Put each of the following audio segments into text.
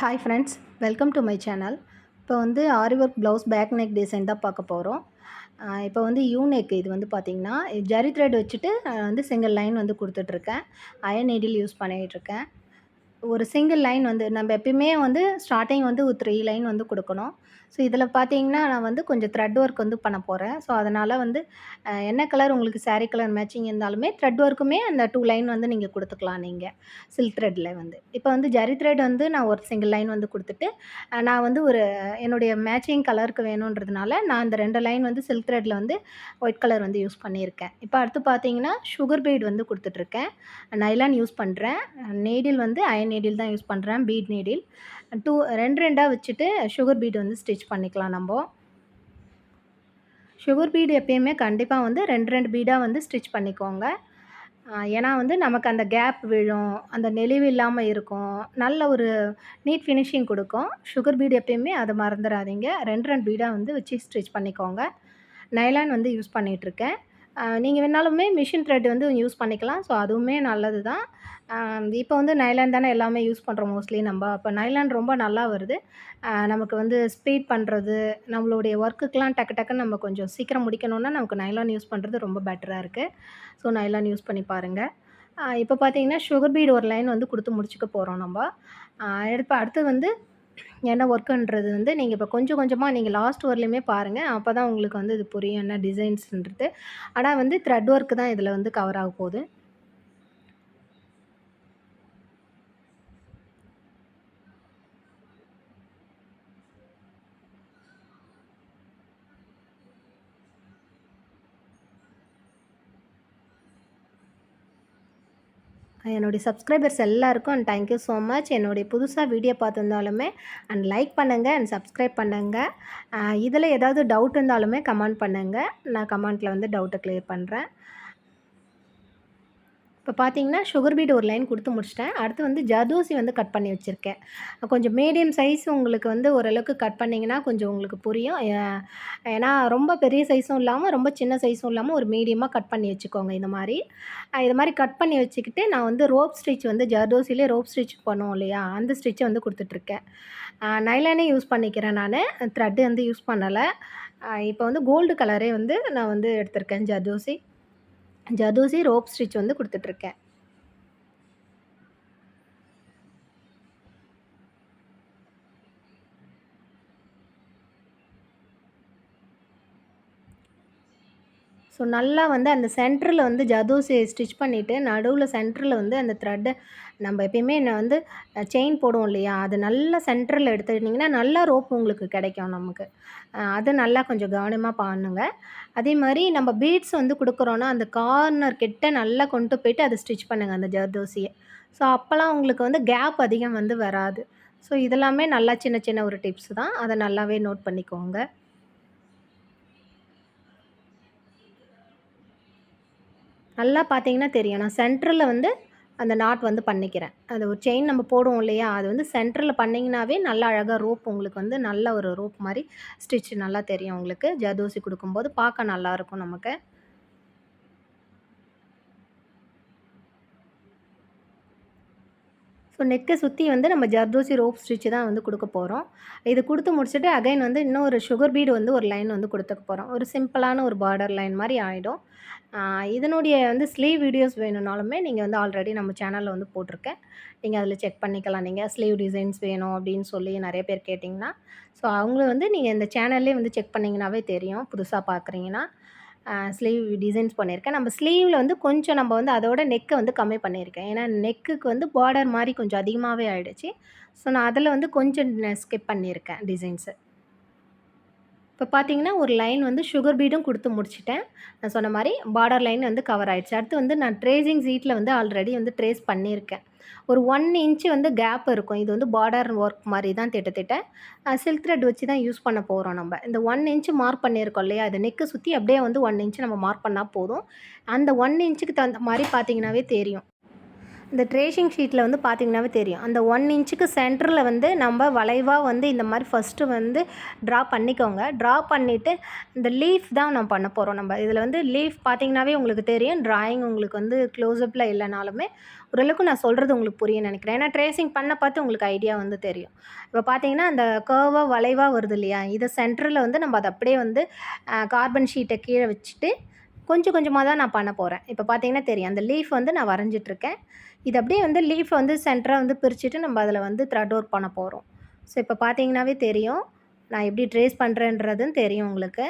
Hi friends welcome to my channel இப்போ வந்து aari work blouse back neck design தான் பார்க்க போகிறோம் இப்போ வந்து யூநெக் இது வந்து பார்த்திங்கன்னா ஜரி த்ரெட் வச்சுட்டு வந்து சிங்கிள் லைன் வந்து கொடுத்துட்ருக்கேன். அயன் நீடில் யூஸ் பண்ணிகிட்ருக்கேன் ஒரு சிங்கிள் லைன் வந்து நம்ம எப்பயுமே வந்து ஸ்டார்டிங் வந்து ஒரு த்ரீ லைன் வந்து கொடுக்கணும். ஸோ இதில் பார்த்தீங்கன்னா நான் வந்து கொஞ்சம் த்ரெட் ஒர்க் வந்து பண்ண போகிறேன் ஸோ அதனால் வந்து என்ன கலர் உங்களுக்கு சாரீ கலர் மேட்சிங் இருந்தாலுமே த்ரெட் ஒர்க்குமே அந்த டூ லைன் வந்து நீங்கள் கொடுத்துக்கலாம் நீங்கள் சில்க் த்ரெட்டில் வந்து. இப்போ வந்து ஜரி த்ரெட் வந்து நான் ஒரு சிங்கிள் லைன் வந்து கொடுத்துட்டு நான் வந்து ஒரு என்னுடைய மேட்சிங் கலருக்கு வேணுன்றதுனால நான் அந்த ரெண்டு லைன் வந்து சில்க் த்ரெட்டில் வந்து ஒயிட் கலர் வந்து யூஸ் பண்ணியிருக்கேன். இப்போ அடுத்து பார்த்தீங்கன்னா சுகர் பீட் வந்து கொடுத்துட்ருக்கேன் நைலான் யூஸ் பண்ணுறேன் நீடில் வந்து அயன் நீடில் தான் யூஸ் பண்ணுறேன் பீட் நீடில் டூ ரெண்டு ரெண்டாக வச்சுட்டு சுகர் பீட் வந்து ஸ்டிச் பண்ணிக்கலாம் நம்ம. சுகர் பீடு எப்பயுமே கண்டிப்பாக வந்து ரெண்டு ரெண்டு பீடாக வந்து ஸ்டிச் பண்ணிக்கோங்க. ஏன்னா வந்து நமக்கு அந்த கேப் விழும் அந்த நெளிவு இல்லாமல் இருக்கும் நல்ல ஒரு நீட் ஃபினிஷிங் கொடுக்கும். சுகர் பீடு எப்பயுமே அதை மறந்துடாதீங்க. ரெண்டு ரெண்டு பீடாக வந்து வச்சு ஸ்டிச் பண்ணிக்கோங்க. நைலான் வந்து யூஸ் பண்ணிகிட்ருக்கேன் நீங்கள் வேணாலுமே மிஷின் த்ரெட் வந்து யூஸ் பண்ணிக்கலாம். ஸோ அதுவுமே நல்லது தான் இப்போ வந்து நைலான் தானே எல்லாமே யூஸ் பண்ணுறோம் மோஸ்ட்லி நம்ம. அப்போ நைலான் ரொம்ப நல்லா வருது. நமக்கு வந்து ஸ்பீட் பண்ணுறது நம்மளுடைய ஒர்க்குக்கெலாம் டக்கு டக்குன்னு நம்ம கொஞ்சம் சீக்கிரம் முடிக்கணும்னா நமக்கு நைலான் யூஸ் பண்ணுறது ரொம்ப பெட்டராக இருக்குது ஸோ நைலான் யூஸ் பண்ணி பாருங்கள் இப்போ பார்த்தீங்கன்னா சுகர் பீட் ஒரு லைன் வந்து கொடுத்து முடிச்சுக்க போகிறோம் நம்ம. எடுப்ப அடுத்து வந்து என்ன ஒர்க்குன்றது வந்து நீங்கள் இப்போ கொஞ்சம் கொஞ்சமாக நீங்கள் லாஸ்ட் வரலையுமே பாருங்கள் அப்போ தான் உங்களுக்கு வந்து இது புரியும் என்ன டிசைன்ஸ்ன்றது ஆனால் வந்து த்ரெட் ஒர்க்கு தான் இதில் வந்து கவர் ஆக போகுது. என்னுடைய சப்ஸ்கிரைபர்ஸ் எல்லாருக்கும் அண்ட் தேங்க்யூ ஸோ மச் என்னுடைய புதுசாக வீடியோ பார்த்துருந்தாலுமே அண்ட் லைக் பண்ணுங்கள் அண்ட் சப்ஸ்கிரைப் பண்ணுங்கள் இதில் ஏதாவது டவுட் இருந்தாலுமே கமெண்ட் பண்ணுங்கள் நான் கமெண்ட்டில் வந்து டவுட்டை க்ளியர் பண்ணுறேன் இப்போ பார்த்தீங்கன்னா சுகர் பீட் ஒரு லைன் கொடுத்து முடிச்சிட்டேன். அடுத்து வந்து ஜர்தோசி வந்து கட் பண்ணி வச்சுருக்கேன். கொஞ்சம் மீடியம் சைஸ் உங்களுக்கு வந்து ஓரளவுக்கு கட் பண்ணிங்கன்னா கொஞ்சம் உங்களுக்கு புரியும். ஏன்னா ரொம்ப பெரிய சைஸும் இல்லாமல் ரொம்ப சின்ன சைஸும் இல்லாமல் ஒரு மீடியமாக கட் பண்ணி வச்சுக்கோங்க இந்த மாதிரி. இது மாதிரி கட் பண்ணி வச்சுக்கிட்டு நான் வந்து ரோப் ஸ்டிச் வந்து ஜர்தோசிலே ரோப் ஸ்டிச் பண்ணுவோம் இல்லையா? அந்த ஸ்டிச்சை வந்து கொடுத்துட்ருக்கேன். நைலானே யூஸ் பண்ணிக்கிறேன் நான். த்ரெட்டு வந்து யூஸ் பண்ணலை. இப்போ வந்து கோல்டு கலரே வந்து நான் வந்து எடுத்திருக்கேன் ஜர்தோசி ஜர்தோசி ரோப் ஸ்டிச் வந்து கொடுத்துட்ருக்கேன். ஸோ நல்லா வந்து அந்த சென்டரில் வந்து ஜதோசி ஸ்டிச் பண்ணிவிட்டு நடுவில் சென்டரில் வந்து அந்த த்ரெட்டை நம்ம எப்பயுமே என்ன வந்து செயின் போடுவோம் இல்லையா? அது நல்லா சென்டரில் எடுத்துக்கிட்டிங்கன்னா நல்லா ரோப் உங்களுக்கு கிடைக்கும் நமக்கு. அது நல்லா கொஞ்சம் கவனமாக பண்ணுங்க அதே மாதிரி நம்ம பீட்ஸ் வந்து கொடுக்குறோன்னா அந்த கார்னர் கிட்ட நல்லா கொண்டு போயிட்டு அதை ஸ்டிச் பண்ணுங்கள் அந்த ஜர்தோசியை ஸோ அப்போல்லாம் உங்களுக்கு வந்து கேப் அதிகம் வந்து வராது. ஸோ இதெல்லாமே நல்லா சின்ன சின்ன ஒரு டிப்ஸ் தான். அதை நல்லாவே நோட் பண்ணிக்கோங்க. நல்லா பார்த்தீங்கன்னா தெரியும். நான் சென்டரில் வந்து அந்த நாட் வந்து பண்ணிக்கிறேன். அது ஒரு செயின் நம்ம போடுவோம் இல்லையா? அது வந்து சென்டரில் பண்ணிங்கனாவே நல்லா அழகாக ரோப் உங்களுக்கு வந்து நல்ல ஒரு ரோப் மாதிரி ஸ்டிச் நல்லா தெரியும் உங்களுக்கு. ஜர்தோசி கொடுக்கும்போது பார்க்க நல்லாயிருக்கும் நமக்கு. ஸோ நெக்கை சுற்றி வந்து நம்ம ஜர்தோசி ரோப் ஸ்டிச்சு தான் வந்து கொடுக்க போகிறோம் இது கொடுத்து முடிச்சுட்டு அகைன் வந்து இன்னொரு சுகர் பீடு வந்து ஒரு லைன் வந்து கொடுத்துக்க போகிறோம் ஒரு சிம்பிளான ஒரு பார்டர் லைன் மாதிரி ஆகிடும் இதனுடைய வந்து ஸ்லீவ் வீடியோஸ் வேணும்னாலுமே நீங்கள் வந்து ஆல்ரெடி நம்ம சேனலில் வந்து போட்டிருக்கேன். நீங்கள் அதில் செக் பண்ணிக்கலாம். நீங்கள் ஸ்லீவ் டிசைன்ஸ் வேணும் அப்படின்னு சொல்லி நிறைய பேர் கேட்டிங்கன்னா ஸோ அவங்களும் வந்து நீங்கள் இந்த சேனல்லே வந்து செக் பண்ணிங்கனாவே தெரியும். புதுசாக பார்க்குறீங்கன்னா ஸ்லீவ் டிசைன்ஸ் பண்ணியிருக்கேன். நம்ம ஸ்லீவில் வந்து கொஞ்சம் நம்ம வந்து அதோட நெக்கை வந்து கம்மி பண்ணியிருக்கேன். ஏன்னா நெக்குக்கு வந்து பார்டர் மாதிரி கொஞ்சம் அதிகமாகவே ஆகிடுச்சு ஸோ நான் அதில் வந்து கொஞ்சம் ஸ்கிப் பண்ணியிருக்கேன் டிசைன்ஸு இப்போ பார்த்தீங்கன்னா ஒரு லைன் வந்து சுகர் பீடும் கொடுத்து முடிச்சிட்டேன். நான் சொன்ன மாதிரி பார்டர் லைன் வந்து கவர் ஆயிடுச்சு. அடுத்து வந்து நான் ட்ரேசிங் சீட்டில் வந்து ஆல்ரெடி வந்து ட்ரேஸ் பண்ணியிருக்கேன். ஒரு ஒன் இன்ச்சு வந்து கேப் இருக்கும். இது வந்து பார்டர் ஒர்க் மாதிரி தான் திட்டத்திட்ட சில்க் த்ரெட் வச்சு தான் யூஸ் பண்ண போகிறோம் நம்ம. இந்த ஒன் இன்ச்சு மார்க் பண்ணியிருக்கோம் இல்லையா? அது நெக்கு சுற்றி அப்படியே வந்து ஒன் இன்ச்சு நம்ம மார்க் பண்ணால் போதும். அந்த ஒன் இன்ச்சுக்கு தகுந்த மாதிரி பார்த்தீங்கன்னாவே தெரியும். இந்த ட்ரேஷிங் ஷீட்டில் வந்து பார்த்திங்கனாவே தெரியும். அந்த ஒன் இன்ச்சுக்கு சென்டரில் வந்து நம்ம வளைவாக வந்து இந்த மாதிரி ஃபஸ்ட்டு வந்து ட்ரா பண்ணிக்கோங்க. ட்ரா பண்ணிவிட்டு இந்த லீஃப் தான் நம்ம பண்ண போகிறோம் நம்ம. இதில் வந்து லீஃப் பார்த்திங்கனாவே உங்களுக்கு தெரியும். ட்ராயிங் உங்களுக்கு வந்து க்ளோஸ்அப்பில் இல்லைனாலுமே ஓரளவுக்கு நான் சொல்கிறது உங்களுக்கு புரியும் நினைக்கிறேன். ஏன்னா ட்ரேசிங் பண்ண பார்த்து உங்களுக்கு ஐடியா வந்து தெரியும். இப்போ பார்த்தீங்கன்னா அந்த கர்வாக வளைவாக வருது இல்லையா? இதை சென்டரில் வந்து நம்ம அதை அப்படியே வந்து கார்பன் ஷீட்டை கீழே வச்சுட்டு கொஞ்சம் கொஞ்சமாக தான் நான் பண்ண போகிறேன் இப்போ பார்த்தீங்கன்னா தெரியும். அந்த லீஃப் வந்து நான் வரைஞ்சிட்ருக்கேன். இது அப்படியே வந்து லீஃப் வந்து சென்டராக வந்து பிரிச்சுட்டு நம்ம அதில் வந்து த்ரெட் ஒர்க் பண்ண போகிறோம் ஸோ இப்போ பார்த்தீங்கன்னாவே தெரியும். நான் எப்படி ட்ரேஸ் பண்ணுறேன்றதும் தெரியும் உங்களுக்கு.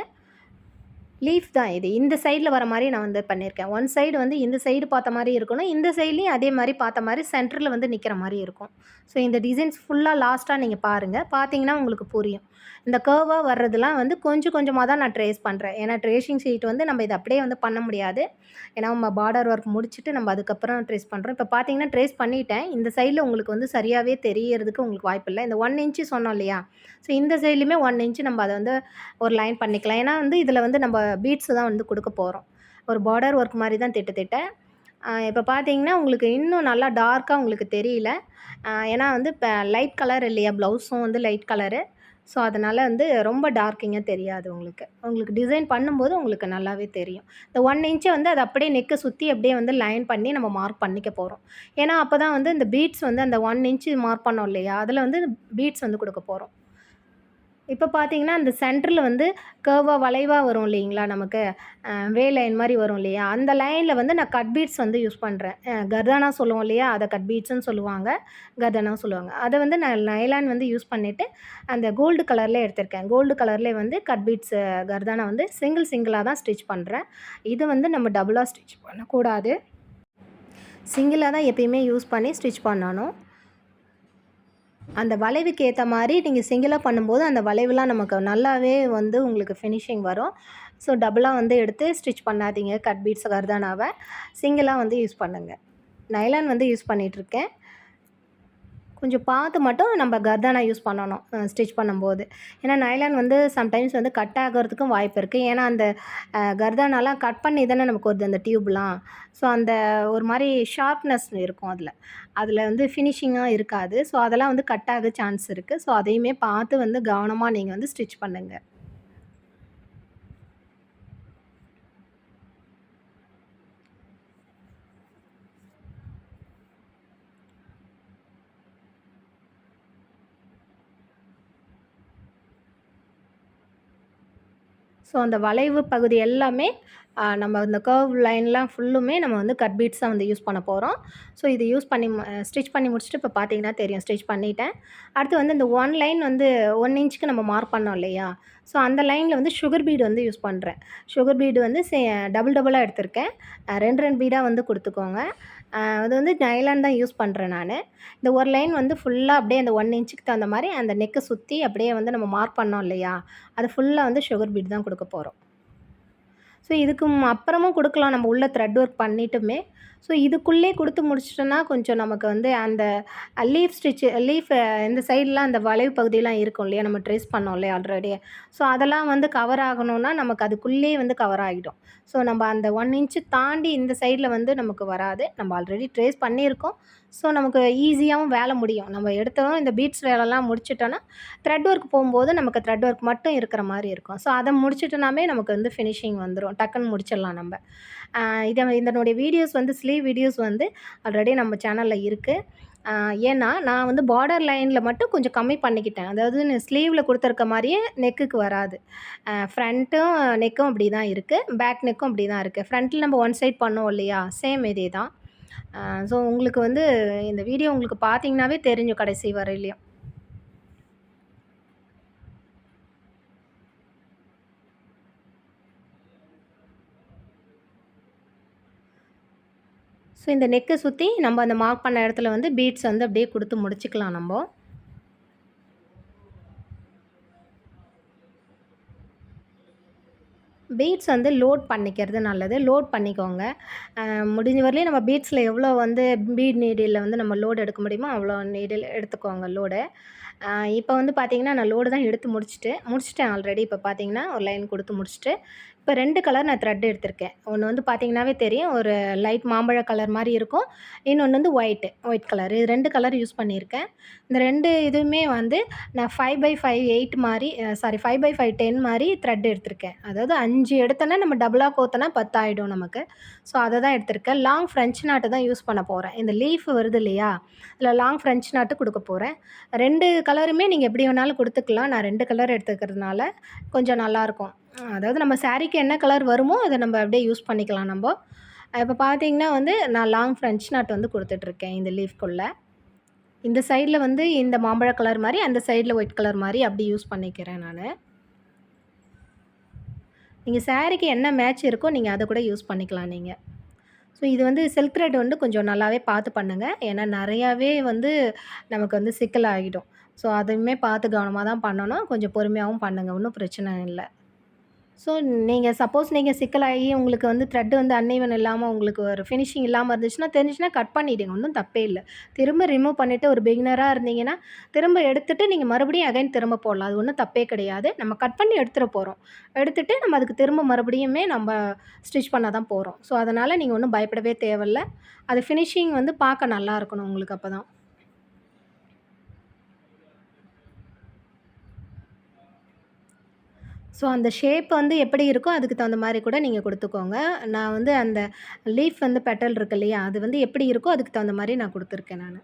லீஃப் தான் இது. இந்த சைடில் வர மாதிரி நான் வந்து பண்ணியிருக்கேன். ஒன் சைடு வந்து இந்த சைடு பார்த்த மாதிரி இருக்கணும். இந்த சைட்லேயும் அதே மாதிரி பார்த்த மாதிரி சென்டரில் வந்து நிற்கிற மாதிரி இருக்கும். ஸோ இந்த டிசைன்ஸ் ஃபுல்லாக லாஸ்ட்டாக நீங்கள் பாருங்கள் பார்த்தீங்கன்னா உங்களுக்கு புரியும். இந்த கர்வாக வர்றதுலாம் வந்து கொஞ்சம் கொஞ்சமாக தான் நான் ட்ரேஸ் பண்ணுறேன் ஏன்னா ட்ரேஷிங் ஷீட் வந்து நம்ம இதை அப்படியே வந்து பண்ண முடியாது. ஏன்னா நம்ம பார்டர் ஒர்க் முடிச்சுட்டு நம்ம அதுக்கப்புறம் ட்ரேஸ் பண்ணுறோம் இப்போ பார்த்தீங்கன்னா ட்ரேஸ் பண்ணிட்டேன். இந்த சைடில் உங்களுக்கு வந்து சரியாகவே தெரியறதுக்கு உங்களுக்கு வாய்ப்பு இல்லை. இந்த ஒன் இன்ச்சு சொன்னோம் இல்லையா? ஸோ இந்த சைட்லேயுமே ஒன் இன்ச்சு நம்ம அதை வந்து ஒரு லைன் பண்ணிக்கலாம். ஏன்னா வந்து இதில் வந்து நம்ம பீட்ஸ் தான் வந்து கொடுக்க போகிறோம் ஒரு பார்டர் ஒர்க் மாதிரி தான் திட்ட திட்ட இப்போ பார்த்தீங்கன்னா உங்களுக்கு இன்னும் நல்லா டார்க்காக உங்களுக்கு தெரியல. ஏன்னா வந்து இப்போ லைட் கலர் இல்லையா? ப்ளவுஸும் வந்து லைட் கலரு ஸோ அதனால் வந்து ரொம்ப டார்க்கிங்காக தெரியாது உங்களுக்கு. உங்களுக்கு டிசைன் பண்ணும்போது உங்களுக்கு நல்லாவே தெரியும். இந்த ஒன் இன்ச்சை வந்து அதை அப்படியே நெக்கை சுற்றி அப்படியே வந்து லைன் பண்ணி நம்ம மார்க் பண்ணிக்க போகிறோம் ஏன்னா அப்போ தான் வந்து இந்த பீட்ஸ் வந்து அந்த ஒன் இன்ச்சு மார்க் பண்ணோம் இல்லையா? அதில் வந்து பீட்ஸ் வந்து கொடுக்க போகிறோம் இப்போ பார்த்தீங்கன்னா அந்த சென்டரில் வந்து கர்வாக வளைவாக வரும் இல்லைங்களா நமக்கு? வே லைன் மாதிரி வரும் இல்லையா? அந்த லைனில் வந்து நான் கட் பீட்ஸ் வந்து யூஸ் பண்ணுறேன் கர்தானா சொல்லுவோம் இல்லையா? அதை கட் பீட்ஸ்னு சொல்லுவாங்க. கர்தானா சொல்லுவாங்க. அதை வந்து நான் நைலான் வந்து யூஸ் பண்ணிவிட்டு அந்த கோல்டு கலரில் எடுத்திருக்கேன். கோல்டு கலர்லேயே வந்து கட் பீட்ஸ் கர்தானா வந்து சிங்கிள் சிங்கிளாக தான் ஸ்டிச் பண்ணுறேன் இது வந்து நம்ம டபுளாக ஸ்டிச் பண்ணக்கூடாது. சிங்கிளாக தான் எப்பயுமே யூஸ் பண்ணி ஸ்டிச் பண்ணணும். அந்த வளைவுக்கு ஏற்ற மாதிரி நீங்கள் சிங்கிளாக பண்ணும்போது அந்த வளைவுலாம் நமக்கு நல்லாவே வந்து உங்களுக்கு ஃபினிஷிங் வரும். ஸோ டபுளாக வந்து எடுத்து ஸ்டிச் பண்ணாதீங்க. கட் பீட்ஸ் கர்தானாவை. சிங்கிளாக வந்து யூஸ் பண்ணுங்கள் நைலான் வந்து யூஸ் பண்ணிகிட்ருக்கேன் கொஞ்சம் பார்த்து மட்டும் நம்ம கர்தானா யூஸ் பண்ணணும் ஸ்டிச் பண்ணும்போது. ஏன்னா நைலான் வந்து சம்டைம்ஸ் வந்து கட் ஆகிறதுக்கும் வாய்ப்பு இருக்குது ஏன்னா அந்த கர்தானாலாம் கட் பண்ணி தானே நமக்கு வருது அந்த டியூப்லாம் ஸோ அந்த ஒரு மாதிரி ஷார்ப்னஸ் இருக்கும் அதில். அதில் வந்து ஃபினிஷிங்காக இருக்காது. ஸோ அதெல்லாம் வந்து கட் ஆக சான்ஸ் இருக்குது ஸோ அதையுமே பார்த்து வந்து கவனமாக நீங்கள் வந்து ஸ்டிச் பண்ணுங்கள் ஸோ அந்த வளைவு பகுதி எல்லாமே நம்ம இந்த கர்வ் லைன்லாம் ஃபுல்லுமே நம்ம வந்து கட் பீட்ஸ் தான் வந்து யூஸ் பண்ண போகிறோம் ஸோ இது யூஸ் பண்ணி ஸ்டிச் பண்ணி முடிச்சுட்டு இப்போ பார்த்தீங்கன்னா தெரியும். ஸ்டிச் பண்ணிட்டேன். அடுத்து வந்து இந்த ஒன் லைன் வந்து ஒன் இன்ச்சுக்கு நம்ம மார்க் பண்ணோம் இல்லையா? ஸோ அந்த லைனில் வந்து சுகர் பீடு வந்து யூஸ் பண்ணுறேன் சுகர் பீடு வந்து சே டபுள் டபுளாக எடுத்திருக்கேன். ரெண்டு ரெண்டு பீடாக வந்து கொடுத்துக்கோங்க. அது வந்து நைலான் தான் யூஸ் பண்ணுறேன் நான். இந்த ஒரு லைன் வந்து ஃபுல்லாக அப்படியே அந்த ஒன் இன்ச்சுக்கு தகுந்த மாதிரி அந்த நெக்கை சுற்றி அப்படியே வந்து நம்ம மார்க் பண்ணோம் இல்லையா? அது ஃபுல்லாக வந்து சுகர் பீட் தான் கொடுக்க போகிறோம் ஸோ இதுக்கு அப்புறமும் கொடுக்கலாம். நம்ம உள்ளே த்ரெட் ஒர்க் பண்ணிட்டுமே. ஸோ இதுக்குள்ளே கொடுத்து முடிச்சிட்டோன்னா கொஞ்சம் நமக்கு வந்து அந்த லீஃப் ஸ்டிச்சு லீஃப் இந்த சைட்லாம் அந்த வளைவு பகுதியெலாம் இருக்கும் இல்லையா? நம்ம ட்ரேஸ் பண்ணோம் இல்லையா ஆல்ரெடி ஸோ அதெல்லாம் வந்து கவர் ஆகணும்னா நமக்கு அதுக்குள்ளேயே வந்து கவர் ஆகிடும். ஸோ நம்ம அந்த ஒன் இன்ச்சு தாண்டி இந்த சைடில் வந்து நமக்கு வராது. நம்ம ஆல்ரெடி ட்ரேஸ் பண்ணியிருக்கோம். ஸோ நமக்கு ஈஸியாகவும் வேலை முடியும். நம்ம எடுத்தோம் இந்த பீட்ஸ் வேலைலாம் முடிச்சிட்டோன்னா த்ரெட் ஒர்க் போகும்போது நமக்கு த்ரெட் ஒர்க் மட்டும் இருக்கிற மாதிரி இருக்கும். ஸோ அதை முடிச்சிட்டோனாமே நமக்கு வந்து ஃபினிஷிங் வந்துடும் டக்குன்னு முடிச்சிடலாம் நம்ம. இதை இதனுடைய வீடியோஸ் வந்து ஸ்லீவ் வீடியோஸ் வந்து ஆல்ரெடி நம்ம சேனலில் இருக்குது ஏன்னா நான் வந்து பார்டர் லைனில் மட்டும் கொஞ்சம் கம்மி பண்ணிக்கிட்டேன். அதாவது ஸ்லீவில் கொடுத்துருக்க மாதிரியே நெக்குக்கு வராது. ஃப்ரண்ட்டும் நெக்கும் அப்படி தான் இருக்குது பேக் நெக்கும் அப்படி தான் இருக்குது ஃப்ரண்ட்டில் நம்ம ஒன் சைட் பண்ணோம் இல்லையா? சேம் இதே தான் ஸோ உங்களுக்கு வந்து இந்த வீடியோ உங்களுக்கு பார்த்தீங்கன்னாவே தெரிஞ்சும் கடைசி வரையிலையும். ஸோ இந்த நெக்கை சுற்றி நம்ம அந்த மார்க் பண்ண இடத்துல வந்து பீட்ஸ் வந்து அப்படியே கொடுத்து முடிச்சுக்கலாம் நம்ம. பீட்ஸ் வந்து லோட் பண்ணிக்கிறது நல்லது. லோட் பண்ணிக்கோங்க. முடிஞ்ச வரலையும் நம்ம பீட்ஸில் எவ்வளோ வந்து பீட் நீடியில் வந்து நம்ம லோடு எடுக்க முடியுமோ அவ்வளோ நீடில் எடுத்துக்கோங்க லோடு இப்போ வந்து பார்த்திங்கன்னா நான் லோடு தான் எடுத்து முடிச்சுட்டு முடிச்சுட்டேன் ஆல்ரெடி இப்போ பார்த்தீங்கன்னா ஒரு லைன் கொடுத்து முடிச்சுட்டு இப்போ ரெண்டு கலர் நான் த்ரெட் எடுத்திருக்கேன். ஒன்று வந்து பார்த்தீங்கன்னாவே தெரியும் ஒரு லைட் மாம்பழ கலர் மாதிரி இருக்கும். இன்னொன்று வந்து ஒயிட்டு ஒயிட் கலர் இது ரெண்டு கலர் யூஸ் பண்ணியிருக்கேன். இந்த ரெண்டு இதுவுமே வந்து நான் ஃபைவ் பை ஃபைவ் எயிட் மாதிரி sorry five by five ten மாதிரி த்ரெட் எடுத்திருக்கேன். அதாவது அஞ்சு எடுத்தோன்னா நம்ம டபுளாக கோத்தனா பத்தாயிடும் நமக்கு. ஸோ அதை தான் எடுத்திருக்கேன். லாங் ஃப்ரெஞ்ச் நாட்டு தான் யூஸ் பண்ண போகிறேன் இந்த லீஃப் வருது இல்லையா? இதில் லாங் ஃப்ரெஞ்ச் நாட்டு கொடுக்க போகிறேன் ரெண்டு கலருமே நீங்கள் எப்படி வேணாலும் கொடுத்துக்கலாம். நான் ரெண்டு கலர் எடுத்துக்கிறதுனால கொஞ்சம் நல்லாயிருக்கும் அதாவது நம்ம சாரீக்கு என்ன கலர் வருமோ அதை நம்ம அப்படியே யூஸ் பண்ணிக்கலாம் நம்ம. இப்போ பார்த்தீங்கன்னா வந்து நான் லாங் ஃப்ரெஞ்ச் நாட் வந்து கொடுத்துட்ருக்கேன் இந்த லீஃப்குள்ளே இந்த சைடில் வந்து இந்த மாம்பழ கலர் மாதிரி அந்த சைடில் ஒயிட் கலர் மாதிரி அப்படி யூஸ் பண்ணிக்கிறேன் நான். நீங்கள் சாரீக்கு என்ன மேட்ச் இருக்கோ நீங்கள் அதை கூட யூஸ் பண்ணிக்கலாம் நீங்கள் ஸோ இது வந்து சில்க் த்ரெட் வந்து கொஞ்சம் நல்லாவே பார்த்து பண்ணுங்கள் ஏன்னா நிறையாவே வந்து நமக்கு வந்து சிக்கல் ஆகிடும் ஸோ அதையுமே பார்த்து கவனமாக தான் பண்ணணும். கொஞ்சம் பொறுமையாகவும் பண்ணுங்கள் ஒன்றும் பிரச்சனை இல்லை. ஸோ நீங்கள் சப்போஸ் நீங்கள் சிக்கலாகி உங்களுக்கு வந்து த்ரெட் வந்து அன்னைவன் இல்லாமல் உங்களுக்கு ஒரு ஃபினிஷிங் இல்லாமல் இருந்துச்சுன்னா தெரிஞ்சுச்சுன்னா கட் பண்ணிவிடுங்க ஒன்றும் தப்பே இல்லை. திரும்ப ரிமூவ் பண்ணிவிட்டு ஒரு பிகினராக இருந்தீங்கன்னா திரும்ப எடுத்துகிட்டு நீங்கள் மறுபடியும் அகைன் திரும்ப போடலாம். அது ஒன்றும் தப்பே கிடையாது. நம்ம கட் பண்ணி எடுத்துகிட்டு போகிறோம் எடுத்துகிட்டு நம்ம அதுக்கு திரும்ப மறுபடியுமே நம்ம ஸ்டிச் பண்ண தான் போகிறோம் ஸோ அதனால் நீங்கள் ஒன்றும் பயப்படவே தேவையில்ல. அது ஃபினிஷிங் வந்து பார்க்க நல்லா இருக்கணும் உங்களுக்கு அப்போ தான் ஸோ அந்த ஷேப் வந்து எப்படி இருக்கோ அதுக்கு தகுந்த மாதிரி கூட நீங்கள் கொடுத்துக்கோங்க. நான் வந்து அந்த லீஃப் வந்து பெட்டல் இருக்கு இல்லையா? அது வந்து எப்படி இருக்கோ அதுக்கு தகுந்த மாதிரி நான் கொடுத்துருக்கேன் நான்.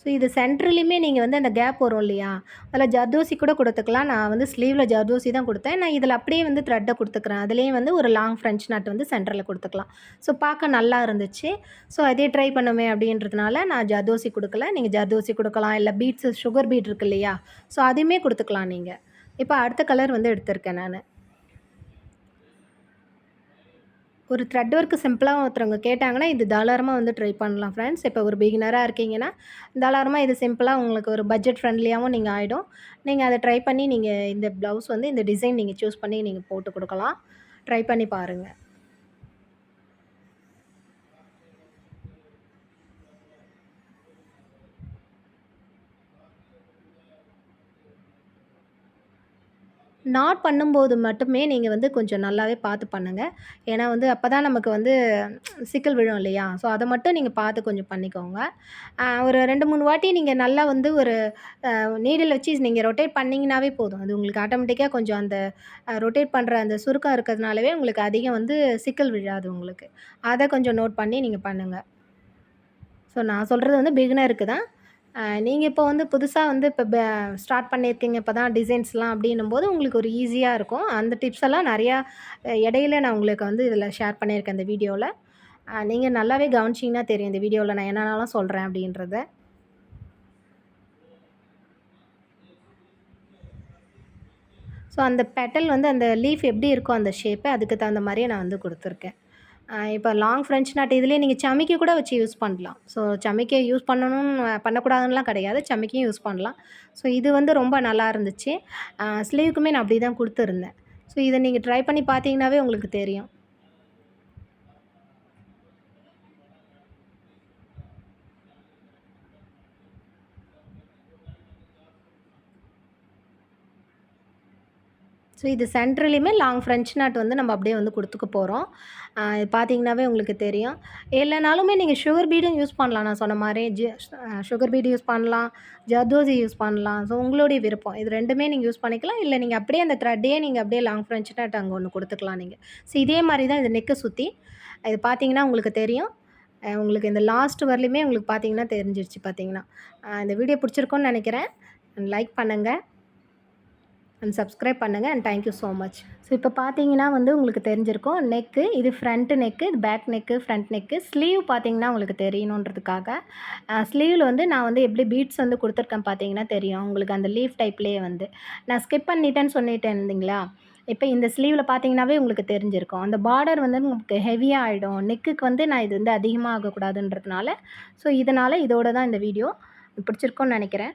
ஸோ இது சென்ட்ரலையுமே நீங்கள் வந்து அந்த கேப் வரும் இல்லையா? அதில் ஜர்தோசி கூட கொடுத்துக்கலாம். நான் வந்து ஸ்லீவில் ஜர்தோசி தான் கொடுத்தேன். நான் இதில் அப்படியே வந்து த்ரெட்டை கொடுத்துக்கிறேன். அதுலேயும் வந்து ஒரு லாங் ஃப்ரெஞ்ச் நட் வந்து சென்டரில் கொடுத்துக்கலாம். ஸோ பார்க்க நல்லா இருந்துச்சு. ஸோ அதே ட்ரை பண்ணுமே அப்படின்றதுனால நான் ஜர்தோசி கொடுக்கல. நீங்கள் ஜர்தோசி கொடுக்கலாம். இல்லை பீட்ஸு சுகர் பீட் இருக்கு இல்லையா? ஸோ அதையுமே கொடுத்துக்கலாம் நீங்கள் இப்போ அடுத்த கலர் வந்து எடுத்திருக்கேன் நான். ஒரு த்ரெட் ஒர்க்கு சிம்பிளாக ஒருத்தவங்க கேட்டாங்கன்னா இது தாராளமாக வந்து ட்ரை பண்ணலாம் ஃப்ரெண்ட்ஸ் இப்போ ஒரு பிகினராக இருக்கீங்கன்னா தாராளமாக இது சிம்பிளாக உங்களுக்கு ஒரு பட்ஜெட் ஃப்ரெண்ட்லியாகவும் நீங்கள் ஆகிடும் நீங்கள் அதை ட்ரை பண்ணி நீங்கள் இந்த ப்ளவுஸ் வந்து இந்த டிசைன் நீங்கள் சூஸ் பண்ணி நீங்கள் போட்டு கொடுக்கலாம். ட்ரை பண்ணி பாருங்கள் நாட் பண்ணும்போது மட்டுமே நீங்கள் வந்து கொஞ்சம் நல்லாவே பார்த்து பண்ணுங்கள் ஏன்னா வந்து அப்போ தான் நமக்கு வந்து சிக்கல் விழும் இல்லையா? ஸோ அதை மட்டும் நீங்கள் பார்த்து கொஞ்சம் பண்ணிக்கோங்க. ஒரு ரெண்டு மூணு வாட்டி நீங்கள் நல்லா வந்து ஒரு நீடில் வச்சு நீங்கள் ரொட்டேட் பண்ணிங்கனாவே போதும். அது உங்களுக்கு ஆட்டோமேட்டிக்காக கொஞ்சம் அந்த ரொட்டேட் பண்ணுற அந்த சுருக்கம் இருக்கிறதுனாலவே உங்களுக்கு அதிகம் வந்து சிக்கல் விழாது உங்களுக்கு. அதை கொஞ்சம் நோட் பண்ணி நீங்கள் பண்ணுங்கள் ஸோ நான் சொல்கிறது வந்து பிகினருக்கு தான். நீங்கள் இப்போ வந்து புதுசாக வந்து இப்போ ஸ்டார்ட் பண்ணியிருக்கீங்க இப்போ தான் டிசைன்ஸ்லாம் அப்படின்னும் போது உங்களுக்கு ஒரு ஈஸியாக இருக்கும். அந்த டிப்ஸ் எல்லாம் நிறையா இடையில நான் உங்களுக்கு வந்து இதில் ஷேர் பண்ணியிருக்கேன் இந்த வீடியோவில் நீங்கள் நல்லாவே கவனிச்சிங்கன்னா தெரியும் இந்த வீடியோவில் நான் என்னென்னலாம் சொல்கிறேன் அப்படின்றத. ஸோ அந்த பெட்டல் வந்து அந்த லீஃப் எப்படி இருக்கோ அந்த ஷேப்பை அதுக்கு தகுந்த மாதிரியே நான் வந்து கொடுத்துருக்கேன். இப்போ லாங் ஃப்ரெஞ்ச் நாட் இதுலேயே நீங்கள் சமைக்க கூட வச்சு யூஸ் பண்ணலாம். ஸோ சமைக்க யூஸ் பண்ணணும்னு பண்ணக்கூடாதுன்னுலாம் கிடையாது. சமைக்கையும் யூஸ் பண்ணலாம். ஸோ இது வந்து ரொம்ப நல்லா இருந்துச்சு. ஸ்லீவுக்குமே நான் அப்படி தான் கொடுத்துருந்தேன். ஸோ இதை நீங்கள் ட்ரை பண்ணி பார்த்தீங்கன்னாவே உங்களுக்கு தெரியும். ஸோ இது சென்ட்ரலையுமே லாங் ஃப்ரெஞ்ச் நாட் வந்து நம்ம அப்படியே வந்து கொடுத்துக்க போகிறோம் இது பார்த்தீங்கன்னாவே உங்களுக்கு தெரியும். இல்லைனாலுமே நீங்கள் சுகர் பீடும் யூஸ் பண்ணலாம். நான் சொன்ன மாதிரி ஜி சுகர் பீடு யூஸ் பண்ணலாம். ஜர்தோசி யூஸ் பண்ணலாம். ஸோ உங்களுடைய விருப்பம். இது ரெண்டுமே நீங்கள் யூஸ் பண்ணிக்கலாம். இல்லை நீங்கள் அப்படியே அந்த த்ரெட்டையே நீங்கள் அப்படியே லாங் ஃப்ரெஞ்ச் நாட் அங்கே ஒன்று கொடுத்துக்கலாம் நீங்கள் ஸோ இதே மாதிரி தான் இது நெக்கை சுற்றி இது பார்த்தீங்கன்னா உங்களுக்கு தெரியும். உங்களுக்கு இந்த லாஸ்ட் வரலையுமே உங்களுக்கு பார்த்தீங்கன்னா தெரிஞ்சிருச்சு பார்த்தீங்கன்னா இந்த வீடியோ பிடிச்சிருக்கோன்னு நினைக்கிறேன். லைக் பண்ணுங்கள் அண்ட் சப்ஸ்கிரைப் பண்ணுங்கள் and thank you so much so இப்போ பார்த்தீங்கன்னா வந்து உங்களுக்கு தெரிஞ்சிருக்கும் நெக்கு இது ஃப்ரண்ட்டு நெக்கு இது back neck front neck sleeve பார்த்தீங்கன்னா உங்களுக்கு தெரியணுன்றதுக்காக ஸ்லீவில் வந்து நான் வந்து எப்படி பீட்ஸ் வந்து கொடுத்துருக்கேன் பார்த்தீங்கன்னா தெரியும். உங்களுக்கு அந்த லீஃப் டைப்லேயே வந்து. நான் ஸ்கிப் பண்ணிட்டேன்னு சொல்லிட்டேன் இருந்தீங்களா? இப்போ இந்த ஸ்லீவில் பார்த்தீங்கன்னாவே உங்களுக்கு தெரிஞ்சிருக்கும். அந்த பார்டர் வந்து உங்களுக்கு ஹெவியாக ஆகிடும் நெக்குக்கு வந்து நான் இது வந்து அதிகமாக ஆகக்கூடாதுன்றதுனால ஸோ இதனால் இதோட தான் இந்த வீடியோ பிடிச்சிருக்கோன்னு நினைக்கிறேன்.